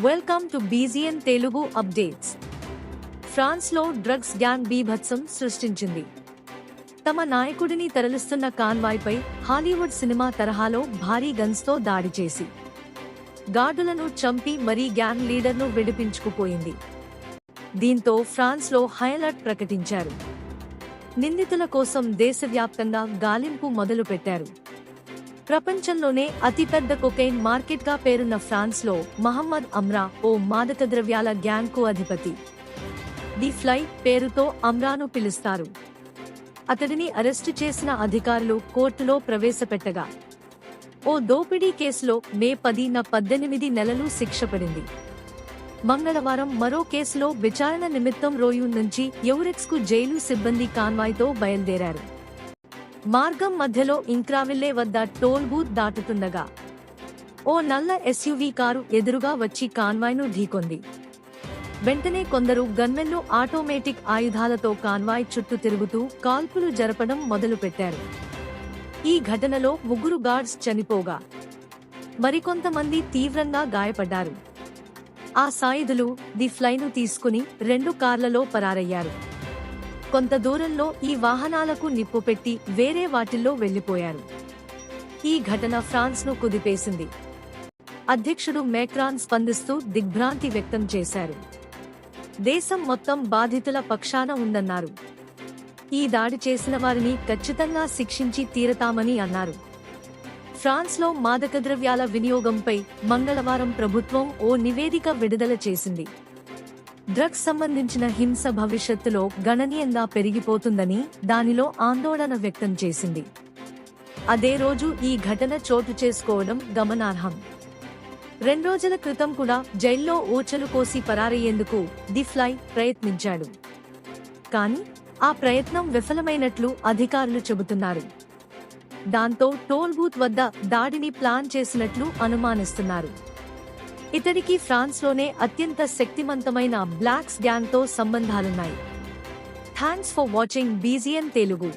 Welcome to బీజియన్ Telugu updates ఫ్రాన్స్లో drugs gang బీభత్సం సృష్టించింది. తమ నాయకుడిని తరలిస్తున్న కాన్వాయ్పై హాలీవుడ్ సినిమా తరహాలో భారీ గన్స్తో దాడి చేసి గార్డులను చంపి మరీ గ్యాంగ్ లీడర్ను విడిపించుకుపోయింది. దీంతో ఫ్రాన్స్లో హైలర్ట్ ప్రకటించారు. నిందితుల కోసం దేశవ్యాప్తంగా గాలింపు మొదలుపెట్టారు. ప్రపంచంలోనే అతిపెద్ద కొకైన్ మార్కెట్గా పేరున్న ఫ్రాన్స్లో మహమ్మద్ అమ్రా ఓ మాదక ద్రవ్యాల గ్యాంగ్కు అధిపతి. ది ఫ్లై పేరుతో అమ్రాను పిలుస్తారు. అతడిని అరెస్టు చేసిన అధికారులు కోర్టులో ప్రవేశపెట్టగా ఓ దోపిడీ కేసులో మే పదిన పద్దెనిమిది నెలలు శిక్ష పడింది. మంగళవారం మరో కేసులో విచారణ నిమిత్తం రోయూన్ నుంచి కు జైలు సిబ్బంది కాన్వాయ్తో బయలుదేరారు. మార్గం మధ్యలో ఇంక్రావిల్లే వద్ద టోల్ బూత్ దాటుతుండగా ఓ నల్ల ఎస్యూవీ కారు ఎదురుగా వచ్చి కాన్వాయ్ను ఢీకొంది. వెంటనే కొందరు గన్మెన్లు ఆటోమేటిక్ ఆయుధాలతో కాన్వాయ్ చుట్టూ తిరుగుతూ కాల్పులు జరపడం మొదలుపెట్టారు. ఈ ఘటనలో ముగ్గురు గార్డ్స్ చనిపోగా మరికొంతమంది తీవ్రంగా గాయపడ్డారు. ఆ సాయుధులు ది ఫ్లైను తీసుకుని రెండు కార్లలో పరారయ్యారు. కొంత దూరంలో ఈ వాహనాలకు నిప్పు పెట్టి వేరే వాటిల్లో వెళ్ళిపోయారు ఈ ఘటన ఫ్రాన్స్ను కుదిపేసింది. అధ్యక్షుడు మేక్రాన్ స్పందిస్తూ దిగ్భ్రాంతి వ్యక్తం చేశారు. దేశం మొత్తం బాధితుల పక్షాన ఉందన్నారు. ఈ దాడి చేసిన వారిని ఖచ్చితంగా శిక్షించి తీరతామని అన్నారు. ఫ్రాన్స్లో మాదక ద్రవ్యాల వినియోగంపై మంగళవారం ప్రభుత్వం ఓ నివేదిక విడుదల చేసింది. డ్రగ్స్ సంబంధించిన హింస భవిష్యత్తులో గణనీయంగా పెరిగిపోతుందని దానిలో ఆందోళన వ్యక్తం చేసింది. అదే రోజు ఈ ఘటన చోటు చేసుకోవడం గమనార్హం. రెండ్రోజుల క్రితం కూడా జైల్లో ఊచలు కోసి పరారయ్యేందుకు ది ఫ్లై ప్రయత్నించాడు. కానీ ఆ ప్రయత్నం విఫలమైనట్లు అధికారులు చెబుతున్నారు. దాంతో టోల్ బూత్ వద్ద దాడిని ప్లాన్ చేసినట్లు అనుమానిస్తున్నారు. ఇతడికి ఫ్రాన్స్లోనే అత్యంత శక్తివంతమైన బ్లాక్స్ గ్యాంగ్తో సంబంధాలున్నాయి. థ్యాంక్స్ ఫర్ వాచింగ్ బీజియన్ తెలుగు.